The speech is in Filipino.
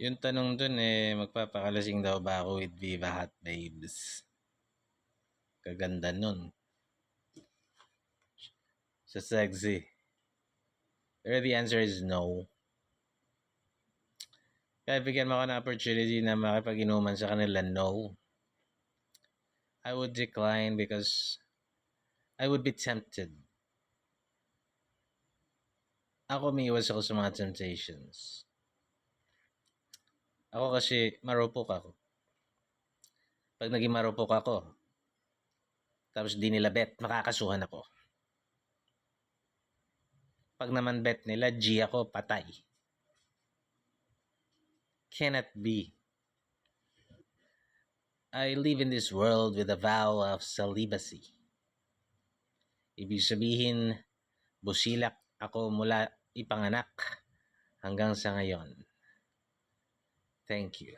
Yung tanong dun eh, magpapakalasing daw ba ako with Viva Hot Babes? Kaganda nun. Sa sexy. Pero the answer is no. Kaya bigyan mo ako ng opportunity na makipag-inuman sa kanila, no. I would decline because I would be tempted. Ako umiiwas ako sa mga temptations. Ako kasi marupok ako. Pag naging marupok ako, tapos di nila bet, makakasuhan ako. Pag naman bet nila, G ako, patay. Cannot be. I live in this world with a vow of celibacy. Ibig sabihin, busilak ako mula ipanganak hanggang sa ngayon. Thank you.